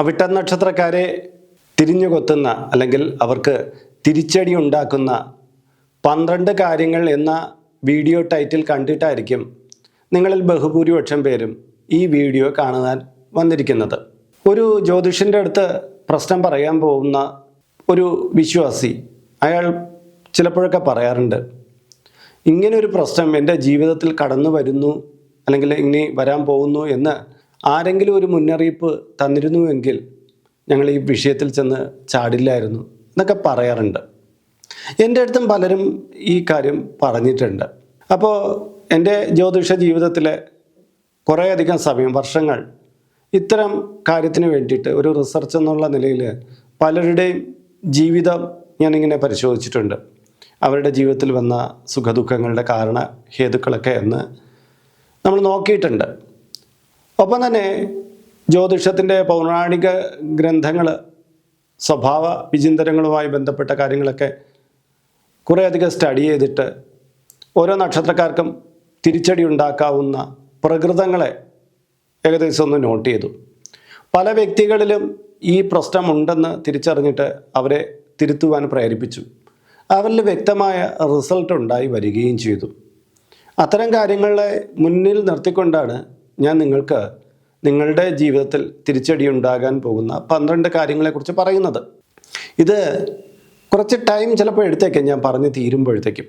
അവിട്ട നക്ഷത്രക്കാരെ തിരിഞ്ഞു കൊത്തുന്ന അല്ലെങ്കിൽ അവർക്ക് തിരിച്ചടി ഉണ്ടാക്കുന്ന പന്ത്രണ്ട് കാര്യങ്ങൾ എന്ന വീഡിയോ ടൈറ്റിൽ കണ്ടിട്ടായിരിക്കും നിങ്ങളിൽ ബഹുഭൂരിപക്ഷം പേരും ഈ വീഡിയോ കാണുവാൻ വന്നിരിക്കുന്നത്. ഒരു ജ്യോതിഷന്റെ അടുത്ത് പ്രശ്നം പറയാൻ പോകുന്ന ഒരു വിശ്വാസി അയാൾ ചിലപ്പോഴൊക്കെ പറയാറുണ്ട് ഇങ്ങനെ ഒരു പ്രശ്നം എന്റെ ജീവിതത്തിൽ കടന്നു വരുന്നു അല്ലെങ്കിൽ ഇനി വരാൻ പോകുന്നു എന്ന് ആരെങ്കിലും ഒരു മുന്നറിയിപ്പ് തന്നിരുന്നുവെങ്കിൽ ഞങ്ങൾ ഈ വിഷയത്തിൽ ചെന്ന് ചാടില്ലായിരുന്നു എന്നൊക്കെ പറയാറുണ്ട്. എന്റെ അടുത്തും പലരും ഈ കാര്യം പറഞ്ഞിട്ടുണ്ട്. അപ്പോൾ എന്റെ ജ്യോതിഷ ജീവിതത്തിലെ കുറേയധികം സമയം വർഷങ്ങൾ ഇത്തരം കാര്യത്തിന് വേണ്ടിയിട്ട് ഒരു റിസർച്ച് എന്നുള്ള നിലയിൽ പലരുടെയും ജീവിതം ഞാനിങ്ങനെ പരിശോധിച്ചിട്ടുണ്ട്. അവരുടെ ജീവിതത്തിൽ വന്ന സുഖദുഃഖങ്ങളുടെ കാരണ ഹേതുക്കളൊക്കെ എന്ന് നമ്മൾ നോക്കിയിട്ടുണ്ട്. ഒപ്പം തന്നെ ജ്യോതിഷത്തിന്റെ പൗരാണിക ഗ്രന്ഥങ്ങൾ സ്വഭാവ വിചിന്തനങ്ങളുമായി ബന്ധപ്പെട്ട കാര്യങ്ങളൊക്കെ കുറേയധികം സ്റ്റഡി ചെയ്തിട്ട് ഓരോ നക്ഷത്രക്കാർക്കും തിരിച്ചടി ഉണ്ടാക്കാവുന്ന പ്രകൃതങ്ങളെ ഏകദേശം ഒന്ന് നോട്ട് ചെയ്തു. പല വ്യക്തികളിലും ഈ പ്രശ്നമുണ്ടെന്ന് തിരിച്ചറിഞ്ഞിട്ട് അവരെ തിരുത്തുവാൻ പ്രേരിപ്പിച്ചു. അവരിൽ വ്യക്തമായ റിസൾട്ട് ഉണ്ടായി വരികയും ചെയ്തു. അത്തരം കാര്യങ്ങളെ മുന്നിൽ നിർത്തിക്കൊണ്ടാണ് ഞാൻ നിങ്ങൾക്ക് നിങ്ങളുടെ ജീവിതത്തിൽ തിരിച്ചടി ഉണ്ടാകാൻ പോകുന്ന പന്ത്രണ്ട് കാര്യങ്ങളെക്കുറിച്ച് പറയുന്നത്. ഇത് കുറച്ച് ടൈം ചിലപ്പോൾ എടുത്തേക്കും ഞാൻ പറഞ്ഞ് തീരുമ്പോഴത്തേക്കും.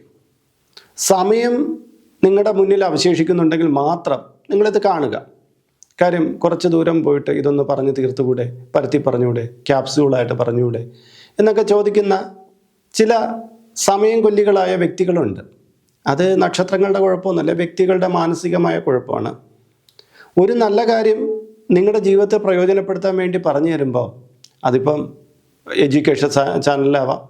സമയം നിങ്ങളുടെ മുന്നിൽ അവശേഷിക്കുന്നുണ്ടെങ്കിൽ മാത്രം നിങ്ങളിത് കാണുക. കാര്യം കുറച്ച് ദൂരം പോയിട്ട് ഇതൊന്ന് പറഞ്ഞ് തീർത്തുകൂടെ പരത്തി പറഞ്ഞുകൂടെ ക്യാപ്സ്യൂളായിട്ട് പറഞ്ഞുകൂടെ എന്നൊക്കെ ചോദിക്കുന്ന ചില സമയം കൊല്ലികളായ വ്യക്തികളുണ്ട്. അത് നക്ഷത്രങ്ങളുടെ കുഴപ്പമൊന്നുമല്ല വ്യക്തികളുടെ മാനസികമായ കുഴപ്പമാണ്. ഒരു നല്ല കാര്യം നിങ്ങളുടെ ജീവിതത്തെ പ്രയോജനപ്പെടുത്താൻ വേണ്ടി പറഞ്ഞു തരുമ്പോൾ അതിപ്പം എഡ്യൂക്കേഷൻ ചാനലിലാവാം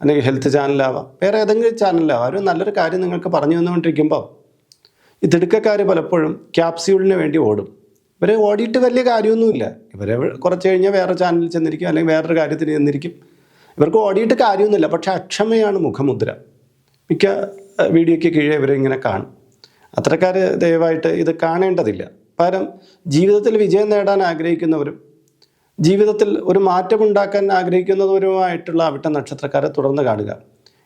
അല്ലെങ്കിൽ ഹെൽത്ത് ചാനലാവാം വേറെ ഏതെങ്കിലും ചാനലിലാവാം ഒരു നല്ലൊരു കാര്യം നിങ്ങൾക്ക് പറഞ്ഞു തന്നുകൊണ്ടിരിക്കുമ്പോൾ ഈ തിടുക്കക്കാർ പലപ്പോഴും ക്യാപ്സ്യൂളിന് വേണ്ടി ഓടും. ഇവരെ ഓടിയിട്ട് വലിയ കാര്യമൊന്നുമില്ല. ഇവരെ കുറച്ച് കഴിഞ്ഞാൽ വേറെ ചാനലിൽ ചെന്നിരിക്കും അല്ലെങ്കിൽ വേറൊരു കാര്യത്തിന് ചെന്നിരിക്കും. ഇവർക്ക് ഓടിയിട്ട് കാര്യമൊന്നുമില്ല പക്ഷേ അക്ഷമയാണ് മുഖമുദ്ര. മിക്ക വീഡിയോയ്ക്ക് കീഴേ ഇവരെ ഇങ്ങനെ കാണും. അത്രക്കാർ ദയവായിട്ട് ഇത് കാണേണ്ടതില്ല. പകരം ജീവിതത്തിൽ വിജയം നേടാൻ ആഗ്രഹിക്കുന്നവരും ജീവിതത്തിൽ ഒരു മാറ്റമുണ്ടാക്കാൻ ആഗ്രഹിക്കുന്നവരുമായിട്ടുള്ള അവിട്ട നക്ഷത്രക്കാരെ തുടർന്ന് കാണുക.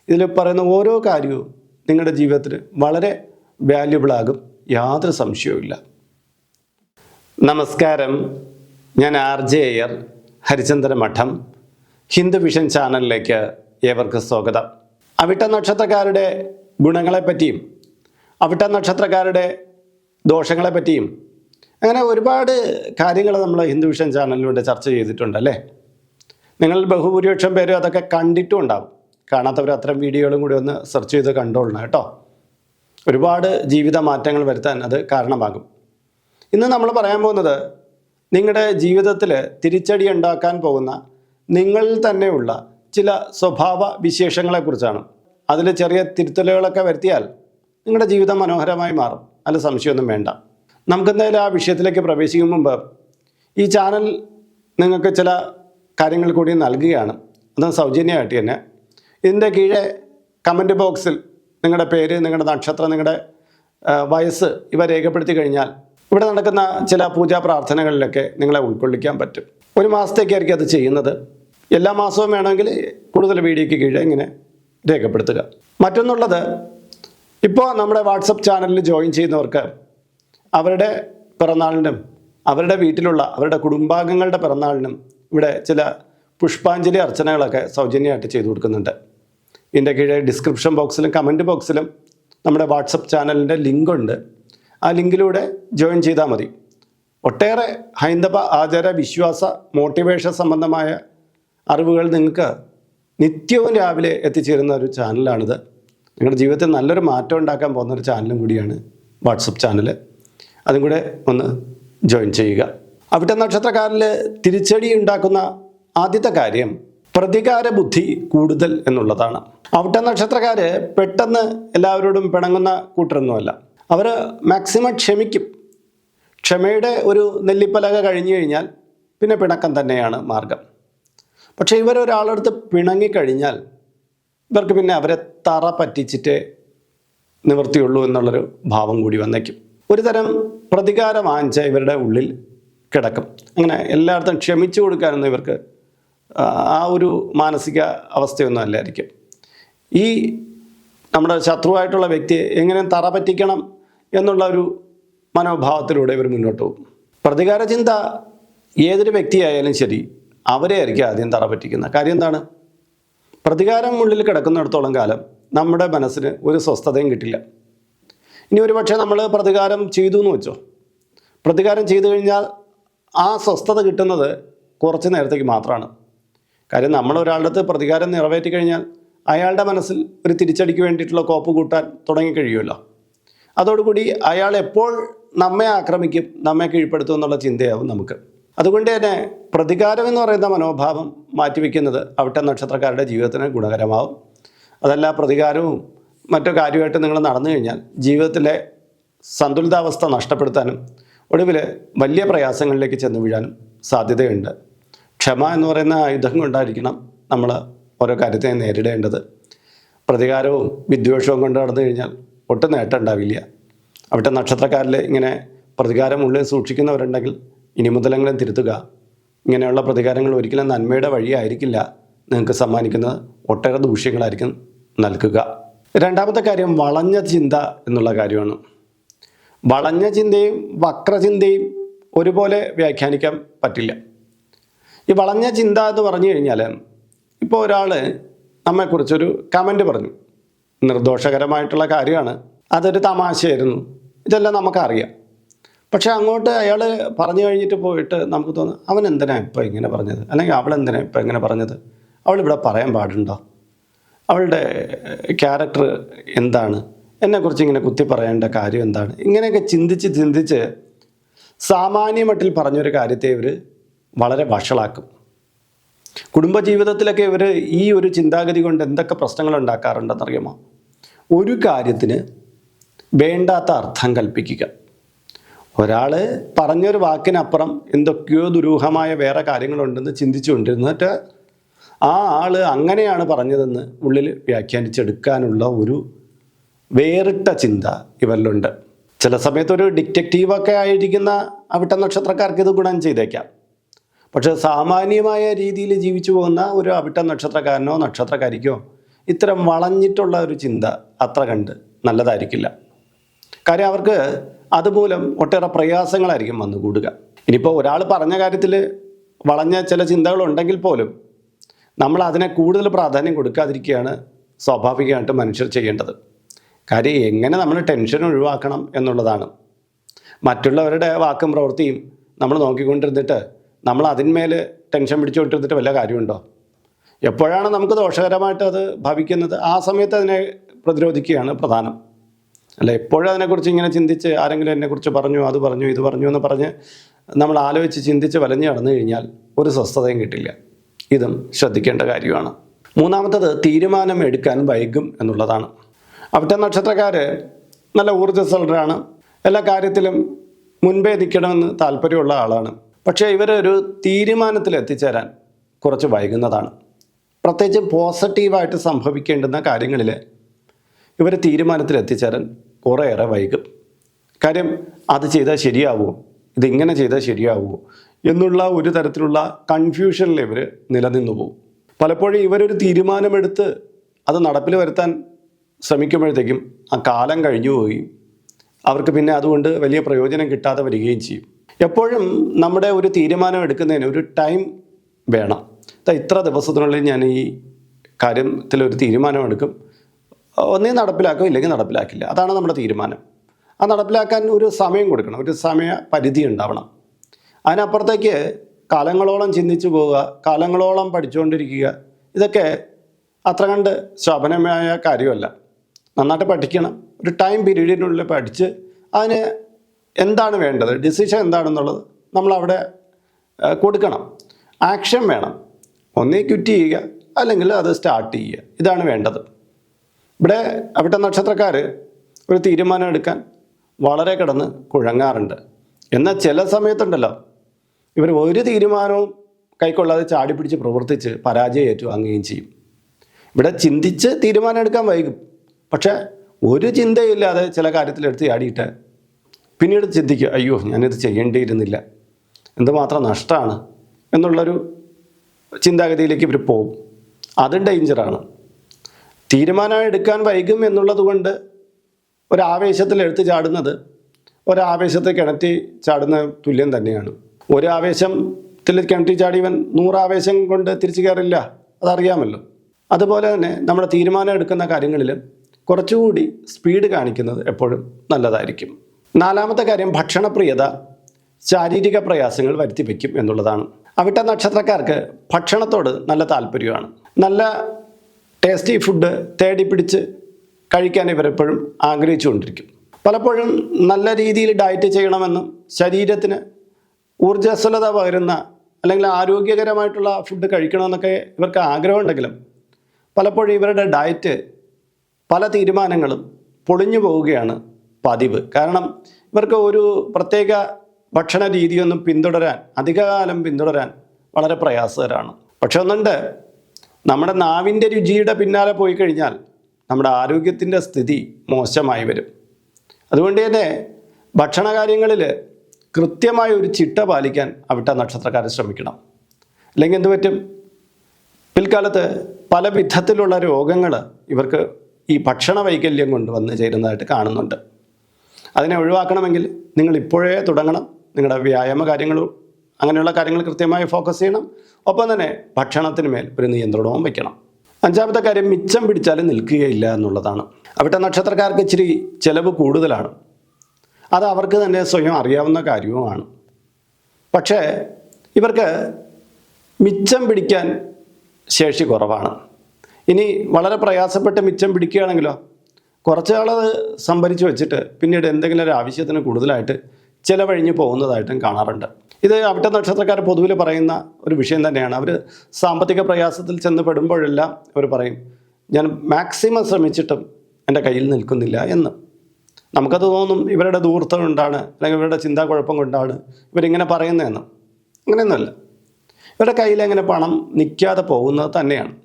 ഇതിൽ പറയുന്ന ഓരോ കാര്യവും നിങ്ങളുടെ ജീവിതത്തിൽ വളരെ വാല്യുബിളാകും യാതൊരു സംശയവുമില്ല നമസ്കാരം. ഞാൻ ആർ ജെ അയ്യർ ഹരിചന്ദ്ര മഠം ഹിന്ദു വിഷൻ ചാനലിലേക്ക് ഏവർക്ക് സ്വാഗതം. അവിട്ട നക്ഷത്രക്കാരുടെ ഗുണങ്ങളെപ്പറ്റിയും അവിട്ട നക്ഷത്രക്കാരുടെ ദോഷങ്ങളെപ്പറ്റിയും അങ്ങനെ ഒരുപാട് കാര്യങ്ങൾ നമ്മൾ ഹിന്ദു വിഷൻ ചാനലിലൂടെ ചർച്ച ചെയ്തിട്ടുണ്ട് അല്ലേ? നിങ്ങൾ ബഹുഭൂരിപക്ഷം പേരും അതൊക്കെ കണ്ടിട്ടും ഉണ്ടാവും. കാണാത്തവർ അത്തരം വീഡിയോകളും കൂടി ഒന്ന് സെർച്ച് ചെയ്ത് കണ്ടോളണം കേട്ടോ. ഒരുപാട് ജീവിത മാറ്റങ്ങൾ വരുത്താൻ അത് കാരണമാകും. ഇന്ന് നമ്മൾ പറയാൻ പോകുന്നത് നിങ്ങളുടെ ജീവിതത്തിൽ തിരിച്ചടി ഉണ്ടാക്കാൻ പോകുന്ന നിങ്ങളിൽ തന്നെയുള്ള ചില സ്വഭാവ വിശേഷങ്ങളെക്കുറിച്ചാണ് അതിൽ ചെറിയ തിരുത്തലുകളൊക്കെ വരുത്തിയാൽ നിങ്ങളുടെ ജീവിതം മനോഹരമായി മാറും. അതിൽ സംശയമൊന്നും വേണ്ട. നമുക്കെന്തായാലും ആ വിഷയത്തിലേക്ക് പ്രവേശിക്കും മുമ്പ് ഈ ചാനൽ നിങ്ങൾക്ക് ചില കാര്യങ്ങൾ കൂടി നൽകുകയാണ്. അത് സൗജന്യമായിട്ട് തന്നെ. ഇതിന്റെ കീഴെ കമന്റ് ബോക്സിൽ നിങ്ങളുടെ പേര് നിങ്ങളുടെ നക്ഷത്രം നിങ്ങളുടെ വയസ്സ് ഇവ രേഖപ്പെടുത്തി കഴിഞ്ഞാൽ ഇവിടെ നടക്കുന്ന ചില പൂജാ പ്രാർത്ഥനകളിലൊക്കെ നിങ്ങളെ ഉൾക്കൊള്ളിക്കാൻ പറ്റും. ഒരു മാസത്തേക്കായിരിക്കും അത് ചെയ്യുന്നത്. എല്ലാ മാസവും വേണമെങ്കിൽ കൂടുതൽ വീഡിയോയ്ക്ക് കീഴെ ഇങ്ങനെ രേഖപ്പെടുത്തുക. മറ്റൊന്നുള്ളത് ഇപ്പോൾ നമ്മുടെ വാട്സപ്പ് ചാനലിൽ ജോയിൻ ചെയ്യുന്നവർക്ക് അവരുടെ പിറന്നാളിനും അവരുടെ വീട്ടിലുള്ള അവരുടെ കുടുംബാംഗങ്ങളുടെ പിറന്നാളിനും ഇവിടെ ചില പുഷ്പാഞ്ജലി അർച്ചനകളൊക്കെ സൗജന്യമായിട്ട് ചെയ്തു കൊടുക്കുന്നുണ്ട്. ഇതിന്റെ കീഴെ ഡിസ്ക്രിപ്ഷൻ ബോക്സിലും കമന്റ് ബോക്സിലും നമ്മുടെ വാട്സപ്പ് ചാനലിന്റെ ലിങ്കുണ്ട്. ആ ലിങ്കിലൂടെ ജോയിൻ ചെയ്താൽ മതി. ഒട്ടേറെ ഹൈന്ദവ ആചാര വിശ്വാസ മോട്ടിവേഷൻ സംബന്ധമായ അറിവുകൾ നിങ്ങൾക്ക് നിത്യവും രാവിലെ എത്തിച്ചേരുന്ന ഒരു ചാനലാണിത്. നിങ്ങളുടെ ജീവിതത്തിൽ നല്ലൊരു മാറ്റം ഉണ്ടാക്കാൻ പോകുന്ന ഒരു ചാനലും കൂടിയാണ് വാട്സപ്പ് ചാനൽ അതും കൂടെ ഒന്ന് ജോയിൻ ചെയ്യുക. അവിട്ട നക്ഷത്രക്കാരിൽ തിരിച്ചടി ഉണ്ടാക്കുന്ന ആദ്യത്തെ കാര്യം പ്രതികാര ബുദ്ധി കൂടുതൽ എന്നുള്ളതാണ്. അവിട്ട നക്ഷത്രക്കാര് പെട്ടെന്ന് എല്ലാവരോടും പിണങ്ങുന്ന കൂട്ടരൊന്നുമല്ല. അവർ മാക്സിമം ക്ഷമിക്കും. ക്ഷമയുടെ ഒരു നെല്ലിപ്പലക കഴിഞ്ഞു കഴിഞ്ഞാൽ പിന്നെ പിണക്കം തന്നെയാണ് മാർഗം. പക്ഷേ ഇവരൊരാളടുത്ത് പിണങ്ങിക്കഴിഞ്ഞാൽ ഇവർക്ക് പിന്നെ അവരെ തറ പറ്റിച്ചിട്ടേ നിവൃത്തിയുള്ളൂ എന്നുള്ളൊരു ഭാവം കൂടി വന്നേക്കും. ഒരു തരം പ്രതികാര വാഞ്ച ഇവരുടെ ഉള്ളിൽ കിടക്കും. അങ്ങനെ എല്ലായിടത്തും ക്ഷമിച്ചു കൊടുക്കാനൊന്നും ഇവർക്ക് ആ, ഒരു മാനസിക അവസ്ഥയൊന്നും അല്ലായിരിക്കും. ഈ നമ്മുടെ ശത്രുവായിട്ടുള്ള വ്യക്തിയെ എങ്ങനെ തറ പറ്റിക്കണം എന്നുള്ള ഒരു മനോഭാവത്തിലൂടെ ഇവർ മുന്നോട്ട് പോകും. പ്രതികാര ചിന്ത ഏതൊരു വ്യക്തിയായാലും ശരി അവരെ ആയിരിക്കും ആദ്യം തറ പറ്റിക്കുന്നത് കാര്യം എന്താണ്? പ്രതികാരം ഉള്ളിൽ കിടക്കുന്നിടത്തോളം കാലം നമ്മുടെ മനസ്സിന് ഒരു സ്വസ്ഥതയും കിട്ടില്ല. ഇനി ഒരു പക്ഷേ നമ്മൾ പ്രതികാരം ചെയ്തു എന്ന് വെച്ചോ. പ്രതികാരം ചെയ്തു കഴിഞ്ഞാൽ ആ സ്വസ്ഥത കിട്ടുന്നത് കുറച്ച് നേരത്തേക്ക് മാത്രമാണ്. കാര്യം നമ്മൾ ഒരാളുടെ അടുത്ത് പ്രതികാരം നിറവേറ്റി കഴിഞ്ഞാൽ അയാളുടെ മനസ്സിൽ ഒരു തിരിച്ചടിക്ക് വേണ്ടിയിട്ടുള്ള കോപ്പ് കൂട്ടാൻ തുടങ്ങി തുടങ്ങിക്കഴിയുമല്ലോ അതോടുകൂടി അയാൾ എപ്പോൾ നമ്മെ ആക്രമിക്കും നമ്മെ കീഴ്പ്പെടുത്തും എന്നുള്ള ചിന്തയാവും നമുക്ക്. അതുകൊണ്ട് തന്നെ പ്രതികാരം എന്ന് പറയുന്ന മനോഭാവം മാറ്റിവെക്കുന്നത് അവിട്ട നക്ഷത്രക്കാരുടെ ജീവിതത്തിന് ഗുണകരമാവും. അതല്ല പ്രതികാരവും മറ്റു കാര്യമായിട്ട് നിങ്ങൾ നടന്നു കഴിഞ്ഞാൽ ജീവിതത്തിലെ സന്തുലിതാവസ്ഥ നഷ്ടപ്പെടുത്താനും ഒടുവിൽ വലിയ പ്രയാസങ്ങളിലേക്ക് ചെന്ന് വീഴാനും സാധ്യതയുണ്ട്. ക്ഷമ എന്ന് പറയുന്ന ആയുധം കൊണ്ടായിരിക്കണം നമ്മൾ ഓരോ കാര്യത്തെ നേരിടേണ്ടത്. പ്രതികാരവും വിദ്വേഷവും കൊണ്ട് നടന്നു കഴിഞ്ഞാൽ ഒട്ടും നേട്ടം ഉണ്ടാവില്ല. അവിടുത്തെ നക്ഷത്രക്കാരിൽ ഇങ്ങനെ പ്രതികാരം ഉള്ളിൽ സൂക്ഷിക്കുന്നവരുണ്ടെങ്കിൽ ഇനി മുതലെങ്കിലും തിരുത്തുക. ഇങ്ങനെയുള്ള പ്രതികാരങ്ങൾ ഒരിക്കലും നന്മയുടെ വഴിയായിരിക്കില്ല. നിങ്ങൾക്ക് സമ്മാനിക്കുന്നത് ഒട്ടേറെ ദൂഷ്യങ്ങളായിരിക്കും നൽകുക. രണ്ടാമത്തെ കാര്യം വളഞ്ഞ ചിന്ത എന്നുള്ള കാര്യമാണ്. വളഞ്ഞ ചിന്തയും വക്രചിന്തയും ഒരുപോലെ വ്യാഖ്യാനിക്കാൻ പറ്റില്ല. ഈ വളഞ്ഞ ചിന്ത എന്ന് പറഞ്ഞു കഴിഞ്ഞാൽ ഇപ്പോൾ ഒരാൾ നമ്മെക്കുറിച്ചൊരു കമന്റ് പറഞ്ഞു. നിർദോഷകരമായിട്ടുള്ള കാര്യമാണ്. അതൊരു തമാശയായിരുന്നു. ഇതെല്ലാം നമുക്കറിയാം. പക്ഷേ അങ്ങോട്ട് അയാൾ പറഞ്ഞു കഴിഞ്ഞിട്ട് പോയിട്ട് നമുക്ക് തോന്നും അവൻ എന്തിനാണ് ഇപ്പോൾ ഇങ്ങനെ പറഞ്ഞത്? അല്ലെങ്കിൽ അവൾ എന്തിനാണ് ഇപ്പോൾ ഇങ്ങനെ പറഞ്ഞത്? അവൾ ഇവിടെ പറയാൻ പാടുണ്ടോ? അവളുടെ ക്യാരക്ടർ എന്താണ്? എന്നെക്കുറിച്ച് ഇങ്ങനെ കുത്തി പറയേണ്ട കാര്യം എന്താണ്? ഇങ്ങനെയൊക്കെ ചിന്തിച്ച് ചിന്തിച്ച് സാമാന്യമട്ടിൽ പറഞ്ഞൊരു കാര്യത്തെ ഇവർ വളരെ വഷളാക്കും. കുടുംബജീവിതത്തിലൊക്കെ ഇവർ ഈ ഒരു ചിന്താഗതി കൊണ്ട് എന്തൊക്കെ പ്രശ്നങ്ങൾ ഉണ്ടാക്കാറുണ്ടെന്നറിയാമോ? ഒരു കാര്യത്തിന് വേണ്ടാത്ത അർത്ഥം കൽപ്പിക്കുക. ഒരാൾ പറഞ്ഞൊരു വാക്കിനപ്പുറം എന്തൊക്കെയോ ദുരൂഹമായ വേറെ കാര്യങ്ങളുണ്ടെന്ന് ചിന്തിച്ചുകൊണ്ടിരുന്നിട്ട് ആ ആൾ അങ്ങനെയാണ് പറഞ്ഞതെന്ന് ഉള്ളിൽ വ്യാഖ്യാനിച്ചെടുക്കാനുള്ള ഒരു വേറിട്ട ചിന്ത ഇവരിലുണ്ട്. ചില സമയത്ത് ഒരു ഡിറ്റക്റ്റീവൊക്കെ ആയിരിക്കുന്ന അവിട്ട നക്ഷത്രക്കാർക്ക് ഇത് ഗുണം ചെയ്തേക്കാം. പക്ഷേ സാമാന്യമായ രീതിയിൽ ജീവിച്ചു പോകുന്ന ഒരു അവിട്ട നക്ഷത്രക്കാരനോ നക്ഷത്രക്കാരിക്കോ ഇത്തരം വളഞ്ഞിട്ടുള്ള ഒരു ചിന്ത അത്ര കണ്ട് നല്ലതായിരിക്കില്ല. കാര്യം അവർക്ക് അതുമൂലം ഒട്ടേറെ പ്രയാസങ്ങളായിരിക്കും വന്നുകൂടുക. ഇനിയിപ്പോൾ ഒരാൾ പറഞ്ഞ കാര്യത്തിൽ വളഞ്ഞ ചില ചിന്തകളുണ്ടെങ്കിൽ പോലും നമ്മൾ അതിനെ കൂടുതൽ പ്രാധാന്യം കൊടുക്കാതിരിക്കുകയാണ് സ്വാഭാവികമായിട്ട് മനുഷ്യർ ചെയ്യേണ്ടത്. കാര്യം എങ്ങനെ നമ്മൾ ടെൻഷൻ ഒഴിവാക്കണം എന്നുള്ളതാണ്. മറ്റുള്ളവരുടെ വാക്കും പ്രവൃത്തിയും നമ്മൾ നോക്കിക്കൊണ്ടിരുന്നിട്ട് നമ്മൾ അതിന്മേൽ ടെൻഷൻ പിടിച്ചുകൊണ്ടിരുന്നിട്ട് വല്ല കാര്യമുണ്ടോ? എപ്പോഴാണ് നമുക്ക് ദോഷകരമായിട്ട് അത് ഭവിക്കുന്നത്? ആ സമയത്ത് അതിനെ പ്രതിരോധിക്കുകയാണ് പ്രധാനം. അല്ല എപ്പോഴും അതിനെക്കുറിച്ച് ഇങ്ങനെ ചിന്തിച്ച് ആരെങ്കിലും എന്നെക്കുറിച്ച് പറഞ്ഞു അത് പറഞ്ഞു ഇത് പറഞ്ഞു എന്ന് പറഞ്ഞ് നമ്മൾ ആലോചിച്ച് ചിന്തിച്ച് വലഞ്ഞു കടന്നു കഴിഞ്ഞാൽ ഒരു സ്വസ്ഥതയും കിട്ടില്ല. ഇതും ശ്രദ്ധിക്കേണ്ട കാര്യമാണ്. മൂന്നാമത്തത് തീരുമാനം എടുക്കാൻ വൈകും എന്നുള്ളതാണ്. അവിടുത്തെ നക്ഷത്രക്കാർ നല്ല ഊർജസ്വലരാണ് എല്ലാ കാര്യത്തിലും മുൻപേ നിൽക്കണമെന്ന് താല്പര്യമുള്ള ആളാണ്. പക്ഷേ ഇവരൊരു തീരുമാനത്തിൽ എത്തിച്ചേരാൻ കുറച്ച് വൈകുന്നതാണ്. പ്രത്യേകിച്ച് പോസിറ്റീവായിട്ട് സംഭവിക്കേണ്ടുന്ന കാര്യങ്ങളിൽ ഇവർ തീരുമാനത്തിൽ എത്തിച്ചേരാൻ കുറേയേറെ വൈകും. കാര്യം അത് ചെയ്താൽ ശരിയാവുമോ ഇതിങ്ങനെ ചെയ്താൽ ശരിയാവുമോ എന്നുള്ള ഒരു തരത്തിലുള്ള കൺഫ്യൂഷനിൽ ഇവർ നിലനിന്നു പോകും. പലപ്പോഴും ഇവരൊരു തീരുമാനമെടുത്ത് അത് നടപ്പിൽ വരുത്താൻ ശ്രമിക്കുമ്പോഴത്തേക്കും ആ കാലം കഴിഞ്ഞു പോവുകയും അവർക്ക് പിന്നെ അതുകൊണ്ട് വലിയ പ്രയോജനം കിട്ടാതെ വരികയും ചെയ്യും. എപ്പോഴും നമ്മുടെ ഒരു തീരുമാനം എടുക്കുന്നതിന് ഒരു ടൈം വേണം. ഇത്ര ദിവസത്തിനുള്ളിൽ ഞാൻ ഈ കാര്യത്തിൽ ഒരു തീരുമാനമെടുക്കും ഒന്നേ നടപ്പിലാക്കും ഇല്ലെങ്കിൽ നടപ്പിലാക്കില്ല. അതാണ് നമ്മുടെ തീരുമാനം. ആ നടപ്പിലാക്കാൻ ഒരു സമയം കൊടുക്കണം. ഒരു സമയ പരിധി ഉണ്ടാവണം. അതിനപ്പുറത്തേക്ക് കാലങ്ങളോളം ചിന്തിച്ചു പോവുക കാലങ്ങളോളം പഠിച്ചുകൊണ്ടിരിക്കുക. ഇതൊക്കെ അത്ര കണ്ട് ശോഭനമായ കാര്യമല്ല. നന്നായിട്ട് പഠിക്കണം. ഒരു ടൈം പീരീഡിനുള്ളിൽ പഠിച്ച് അതിന് എന്താണ് വേണ്ടത്? ഡിസിഷൻ എന്താണെന്നുള്ളത് നമ്മളവിടെ കൊടുക്കണം. ആക്ഷൻ വേണം. ഒന്നേ ക്വിറ്റ് ചെയ്യുക അല്ലെങ്കിൽ അത് സ്റ്റാർട്ട് ചെയ്യുക. ഇതാണ് വേണ്ടത്. ഇവിടെ അവിടുത്തെ നക്ഷത്രക്കാർ ഒരു തീരുമാനം എടുക്കാൻ വളരെ കിടന്ന് കുഴങ്ങാറുണ്ട്. എന്നാൽ ചില സമയത്തുണ്ടല്ലോ ഇവർ ഒരു തീരുമാനവും കൈക്കൊള്ളാതെ ചാടി പിടിച്ച് പ്രവർത്തിച്ച് പരാജയം ഏറ്റുവാങ്ങുകയും ചെയ്യും. ഇവിടെ ചിന്തിച്ച് തീരുമാനം എടുക്കാൻ വൈകും. പക്ഷേ ഒരു ചിന്തയില്ലാതെ ചില കാര്യത്തിലെടുത്ത് ചാടിയിട്ട് പിന്നീട് ചിന്തിക്കുക അയ്യോ ഞാനിത് ചെയ്യേണ്ടിയിരുന്നില്ല. എന്തുമാത്രം നഷ്ടമാണ്? എന്നുള്ളൊരു ചിന്താഗതിയിലേക്ക് ഇവർ പോകും. അതും ഡേഞ്ചറാണ്. തീരുമാനം എടുക്കാൻ വൈകും എന്നുള്ളത് കൊണ്ട് ഒരാവേശത്തിൽ എടുത്ത് ചാടുന്നത് ഒരാവേശത്തെ കിണറ്റി ചാടുന്ന തുല്യം തന്നെയാണ്. ഒരു ആവേശത്തിൽ കിണറ്റി ചാടിയവൻ നൂറാവേശം കൊണ്ട് തിരിച്ചു കയറില്ല അതറിയാമല്ലോ. അതുപോലെ തന്നെ നമ്മുടെ തീരുമാനം എടുക്കുന്ന കാര്യങ്ങളിൽ കുറച്ചുകൂടി സ്പീഡ് കാണിക്കുന്നത് എപ്പോഴും നല്ലതായിരിക്കും. നാലാമത്തെ കാര്യം ഭക്ഷണപ്രിയത ശാരീരിക പ്രയാസങ്ങൾ വരുത്തി വയ്ക്കും എന്നുള്ളതാണ്. അവിട്ട നക്ഷത്രക്കാർക്ക് ഭക്ഷണത്തോട് നല്ല താല്പര്യമാണ്. നല്ല ടേസ്റ്റി ഫുഡ് തേടി പിടിച്ച് കഴിക്കാൻ ഇവരെപ്പോഴും ആഗ്രഹിച്ചുകൊണ്ടിരിക്കും. പലപ്പോഴും നല്ല രീതിയിൽ ഡയറ്റ് ചെയ്യണമെന്നും ശരീരത്തിന് ഊർജസ്വലത പകരുന്ന അല്ലെങ്കിൽ ആരോഗ്യകരമായിട്ടുള്ള ഫുഡ് കഴിക്കണമെന്നൊക്കെ ഇവർക്ക് ആഗ്രഹമുണ്ടെങ്കിലും പലപ്പോഴും ഇവരുടെ ഡയറ്റ് പല തീരുമാനങ്ങളും പൊളിഞ്ഞു പോവുകയാണ് പതിവ്. കാരണം ഇവർക്ക് ഒരു പ്രത്യേക ഭക്ഷണ രീതിയൊന്നും പിന്തുടരാൻ അധികകാലം പിന്തുടരാൻ വളരെ പ്രയാസകരമാണ് പക്ഷെ ഒന്നുണ്ട് നമ്മുടെ നാവിന്റെ രുചിയുടെ പിന്നാലെ പോയി കഴിഞ്ഞാൽ നമ്മുടെ ആരോഗ്യത്തിന്റെ സ്ഥിതി മോശമായി വരും. അതുകൊണ്ട് തന്നെ ഭക്ഷണ കാര്യങ്ങളിൽ കൃത്യമായ ഒരു ചിട്ട പാലിക്കാൻ അവിട്ട നക്ഷത്രക്കാരെ ശ്രമിക്കണം. അല്ലെങ്കിൽ എന്ത് പറ്റും? പിൽക്കാലത്ത് പല വിധത്തിലുള്ള രോഗങ്ങൾ ഇവർക്ക് ഈ ഭക്ഷണ വൈകല്യം കൊണ്ട് വന്ന് ചേരുന്നതായിട്ട് കാണുന്നുണ്ട്. അതിനെ ഒഴിവാക്കണമെങ്കിൽ നിങ്ങൾ ഇപ്പോഴേ തുടങ്ങണം. നിങ്ങളുടെ വ്യായാമ കാര്യങ്ങളും അങ്ങനെയുള്ള കാര്യങ്ങൾ കൃത്യമായി ഫോക്കസ് ചെയ്യണം. ഒപ്പം തന്നെ ഭക്ഷണത്തിന് മേൽ ഒരു നിയന്ത്രണവും വയ്ക്കണം അഞ്ചാമത്തെ കാര്യം മിച്ചം പിടിച്ചാലും നിൽക്കുകയില്ല എന്നുള്ളതാണ്. അവിടുത്തെ നക്ഷത്രക്കാർക്ക് ഇച്ചിരി ചിലവ് കൂടുതലാണ്. അത് അവർക്ക് തന്നെ സ്വയം അറിയാവുന്ന കാര്യവുമാണ്. പക്ഷേ ഇവർക്ക് മിച്ചം പിടിക്കാൻ ശേഷി കുറവാണ്. ഇനി വളരെ പ്രയാസപ്പെട്ട് മിച്ചം പിടിക്കുകയാണെങ്കിലോ കുറച്ച് നാളത് സംഭരിച്ച് വെച്ചിട്ട് പിന്നീട് എന്തെങ്കിലും ഒരു ആവശ്യത്തിന് കൂടുതലായിട്ട് ചിലവഴിഞ്ഞ് പോകുന്നതായിട്ടും കാണാറുണ്ട്. ഇത് അവിട്ട നക്ഷത്രക്കാർ പൊതുവിൽ പറയുന്ന ഒരു വിഷയം തന്നെയാണ്. അവർ സാമ്പത്തിക പ്രയാസത്തിൽ ചെന്ന് പെടുമ്പോഴെല്ലാം അവർ പറയും ഞാൻ മാക്സിമം ശ്രമിച്ചിട്ടും എന്റെ കയ്യിൽ നിൽക്കുന്നില്ല എന്ന്. നമുക്കത് തോന്നും ഇവരുടെ ദൂർത്തം കൊണ്ടാണ് അല്ലെങ്കിൽ ഇവരുടെ ചിന്താ കുഴപ്പം കൊണ്ടാണ് ഇവരിങ്ങനെ പറയുന്നതെന്ന്. അങ്ങനെയൊന്നുമല്ല. ഇവരുടെ കയ്യിൽ അങ്ങനെ പണം നിൽക്കാതെ പോകുന്നത് തന്നെയാണ്.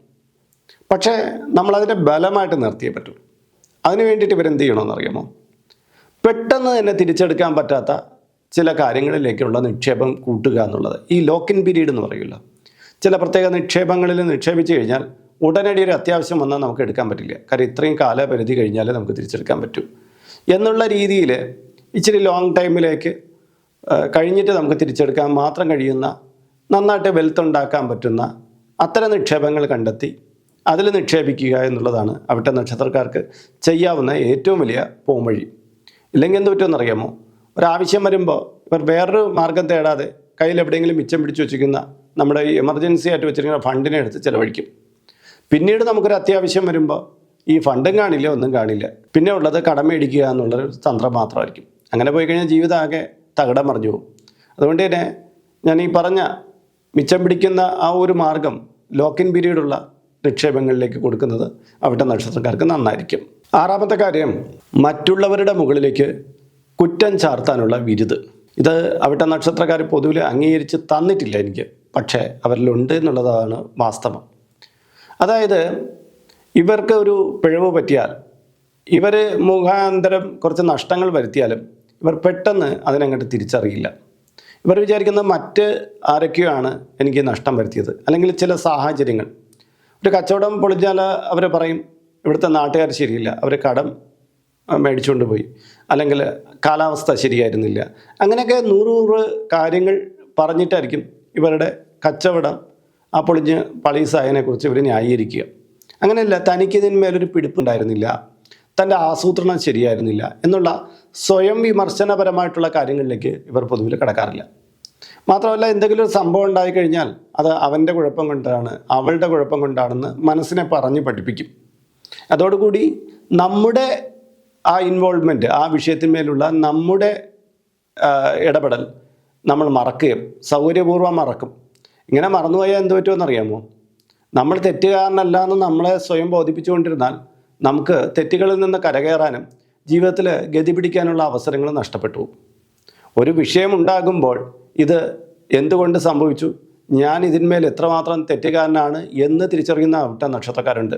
പക്ഷേ നമ്മളതിനെ ബലമായിട്ട് നിർത്തിയേ പറ്റൂ. അതിന് വേണ്ടിയിട്ട് ഇവരെന്ത് ചെയ്യണമെന്ന് അറിയാമോ? പെട്ടെന്ന് തന്നെ തിരിച്ചെടുക്കാൻ പറ്റാത്ത ചില കാര്യങ്ങളിലേക്കുള്ള നിക്ഷേപം കൂട്ടുക എന്നുള്ളത്. ഈ ലോക്കിൻ പീരീഡ് എന്ന് പറയുമല്ലോ ചില പ്രത്യേക നിക്ഷേപങ്ങളിൽ നിക്ഷേപിച്ച് കഴിഞ്ഞാൽ ഉടനടി ഒരു അത്യാവശ്യം വന്നാൽ നമുക്ക് എടുക്കാൻ പറ്റില്ല. കാര്യം ഇത്രയും കാലപരിധി കഴിഞ്ഞാലേ നമുക്ക് തിരിച്ചെടുക്കാൻ പറ്റൂ. എന്നുള്ള രീതിയിൽ ഇച്ചിരി ലോങ് ടൈമിലേക്ക് കഴിഞ്ഞിട്ട് നമുക്ക് തിരിച്ചെടുക്കാൻ മാത്രം കഴിയുന്ന നന്നായിട്ട് വെൽത്ത് ഉണ്ടാക്കാൻ പറ്റുന്ന അത്തരം നിക്ഷേപങ്ങൾ കണ്ടെത്തി അതിൽ നിക്ഷേപിക്കുക എന്നുള്ളതാണ് അവിടുത്തെ നക്ഷത്രക്കാർക്ക് ചെയ്യാവുന്ന ഏറ്റവും വലിയ പോംവഴി. ഇല്ലെങ്കിൽ എന്ത് പറ്റുമെന്ന് അറിയാമോ? ഒരാവശ്യം വരുമ്പോൾ ഇവർ വേറൊരു മാർഗം തേടാതെ കയ്യിൽ എവിടെയെങ്കിലും മിച്ചം പിടിച്ചു വെച്ചിരിക്കുന്ന നമ്മുടെ ഈ എമർജൻസി ആയിട്ട് വെച്ചിരിക്കുന്ന ഫണ്ടിനെ എടുത്ത് ചിലവഴിക്കും. പിന്നീട് നമുക്കൊരു അത്യാവശ്യം വരുമ്പോൾ ഈ ഫണ്ടും കാണില്ല ഒന്നും കാണില്ല. പിന്നെ ഉള്ളത് കടം മേടിക്കുക എന്നുള്ളൊരു തന്ത്രം മാത്രമായിരിക്കും. അങ്ങനെ പോയി കഴിഞ്ഞാൽ ജീവിതം ആകെ തകിടം മറിഞ്ഞു പോകും. അതുകൊണ്ട് തന്നെ ഞാൻ ഈ പറഞ്ഞ മിച്ചം പിടിക്കുന്ന ആ ഒരു മാർഗം ലോക്കിൻ പീരീഡുള്ള നിക്ഷേപങ്ങളിലേക്ക് കൊടുക്കുന്നത് അവിടുത്തെ നക്ഷത്രക്കാർക്ക് നന്നായിരിക്കും. ആറാമത്തെ കാര്യം മറ്റുള്ളവരുടെ മുകളിലേക്ക് കുറ്റം ചാർത്താനുള്ള വിരുത്. ഇത് അവിടുത്തെ നക്ഷത്രക്കാർ പൊതുവിൽ അംഗീകരിച്ച് തന്നിട്ടില്ല എനിക്ക്. പക്ഷേ അവരിലുണ്ട് എന്നുള്ളതാണ് വാസ്തവം. അതായത് ഇവർക്ക് ഒരു പിഴവ് പറ്റിയാൽ ഇവർ മുഖാന്തരം കുറച്ച് നഷ്ടങ്ങൾ വരുത്തിയാലും ഇവർ പെട്ടെന്ന് അതിനങ്ങോട്ട് തിരിച്ചറിയില്ല. ഇവർ വിചാരിക്കുന്നത് മറ്റ് ആരൊക്കെയോ ആണ് എനിക്ക് നഷ്ടം വരുത്തിയത്? അല്ലെങ്കിൽ ചില സാഹചര്യങ്ങൾ. ഒരു കച്ചവടം പൊളിച്ചാൽ അവർ പറയും ഇവിടുത്തെ നാട്ടുകാർ ശരിയില്ല. അവർ കടം മേടിച്ചുകൊണ്ട് പോയി. അല്ലെങ്കിൽ കാലാവസ്ഥ ശരിയായിരുന്നില്ല. അങ്ങനെയൊക്കെ നൂറ് നൂറ് കാര്യങ്ങൾ പറഞ്ഞിട്ടായിരിക്കും ഇവരുടെ കച്ചവടം ആ പൊളിഞ്ഞ് പളീസായതിനെക്കുറിച്ച് ഇവർ ന്യായീകരിക്കുക. അങ്ങനെയല്ല തനിക്കിതിന്മേലൊരു പിടിപ്പുണ്ടായിരുന്നില്ല. തന്റെ ആസൂത്രണം ശരിയായിരുന്നില്ല എന്നുള്ള സ്വയം വിമർശനപരമായിട്ടുള്ള കാര്യങ്ങളിലേക്ക് ഇവർ പൊതുവിൽ കടക്കാറില്ല. മാത്രമല്ല എന്തെങ്കിലും ഒരു സംഭവം ഉണ്ടായിക്കഴിഞ്ഞാൽ അത് അവന്റെ കുഴപ്പം കൊണ്ടാണ് അവളുടെ കുഴപ്പം കൊണ്ടാണെന്ന് മനസ്സിനെ പറഞ്ഞ് പഠിപ്പിക്കും. അതോടുകൂടി നമ്മുടെ ആ ഇൻവോൾവ്മെന്റ് ആ വിഷയത്തിന്മേലുള്ള നമ്മുടെ ഇടപെടൽ നമ്മൾ മറക്കുകയും സൗകര്യപൂർവം മറക്കും. ഇങ്ങനെ മറന്നുപോയാൽ എന്ത് പറ്റുമെന്നറിയാമോ? നമ്മൾ തെറ്റുകാരനല്ല എന്ന് നമ്മളെ സ്വയം ബോധിപ്പിച്ചുകൊണ്ടിരുന്നാൽ നമുക്ക് തെറ്റുകളിൽ നിന്ന് കരകയറാനും ജീവിതത്തിൽ ഗതി പിടിക്കാനുള്ള അവസരങ്ങൾ നഷ്ടപ്പെട്ടു. ഒരു വിഷയമുണ്ടാകുമ്പോൾ ഇത് എന്തുകൊണ്ട് സംഭവിച്ചു? ഞാൻ ഇതിന്മേൽ എത്രമാത്രം തെറ്റുകാരനാണ് എന്ന് തിരിച്ചറിയുന്ന അവിട്ട നക്ഷത്രക്കാരുണ്ട്.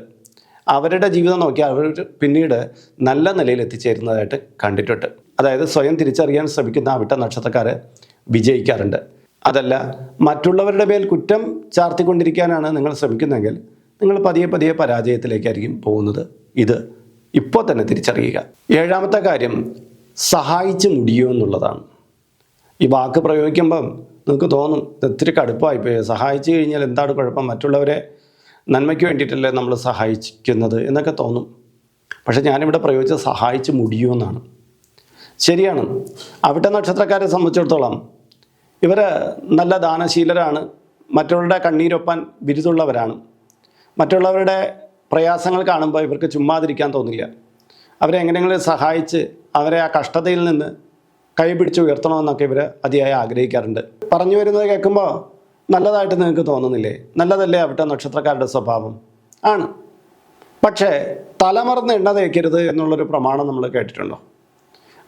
അവരുടെ ജീവിതം നോക്കിയാൽ അവർ പിന്നീട് നല്ല നിലയിൽ എത്തിച്ചേരുന്നതായിട്ട് കണ്ടിട്ടുണ്ട്. അതായത് സ്വയം തിരിച്ചറിയാൻ ശ്രമിക്കുന്ന അവിട്ട നക്ഷത്രക്കാരെ വിജയിക്കാറുണ്ട്. അതല്ല മറ്റുള്ളവരുടെ മേൽ കുറ്റം ചാർത്തിക്കൊണ്ടിരിക്കാനാണ് നിങ്ങൾ ശ്രമിക്കുന്നതെങ്കിൽ നിങ്ങൾ പതിയെ പതിയെ പരാജയത്തിലേക്കായിരിക്കും പോകുന്നത്. ഇത് ഇപ്പോൾ തന്നെ തിരിച്ചറിയുക. ഏഴാമത്തെ കാര്യം സഹായിച്ച് മുടിയോ എന്നുള്ളതാണ്. ഈ വാക്ക് പ്രയോഗിക്കുമ്പം നിങ്ങൾക്ക് തോന്നും ഒത്തിരി കടുപ്പമായിപ്പോയി. സഹായിച്ചു കഴിഞ്ഞാൽ എന്താണ് കുഴപ്പം? മറ്റുള്ളവരെ നന്മയ്ക്ക് വേണ്ടിയിട്ടല്ലേ നമ്മൾ സഹായിക്കുന്നത് എന്നൊക്കെ തോന്നും. പക്ഷേ ഞാനിവിടെ പ്രയോഗിച്ചത് സഹായിച്ച് മുടിയോ എന്നാണ്. ശരിയാണ്. അവിടെ നക്ഷത്രക്കാരെ സംബന്ധിച്ചിടത്തോളം ഇവർ നല്ല ദാനശീലരാണ്. മറ്റുള്ളവരുടെ കണ്ണീരൊപ്പാൻ ബിരുദുള്ളവരാണ്. മറ്റുള്ളവരുടെ പ്രയാസങ്ങൾ കാണുമ്പോൾ ഇവർക്ക് ചുമ്മാതിരിക്കാൻ തോന്നില്ല. അവരെ എങ്ങനെയെങ്കിലും സഹായിച്ച് അവരെ ആ കഷ്ടതയിൽ നിന്ന് കൈപിടിച്ച് ഉയർത്തണമെന്നൊക്കെ ഇവർ അതിയായി ആഗ്രഹിക്കാറുണ്ട്. പറഞ്ഞു വരുന്നത് കേൾക്കുമ്പോൾ നല്ലതായിട്ട് നിങ്ങൾക്ക് തോന്നുന്നില്ലേ? നല്ലതല്ലേ അവിടുത്തെ നക്ഷത്രക്കാരുടെ സ്വഭാവം? ആണ്. പക്ഷേ തലമറന്ന് എണ്ണ തേക്കരുത് എന്നുള്ളൊരു പ്രമാണം നമ്മൾ കേട്ടിട്ടുണ്ടോ?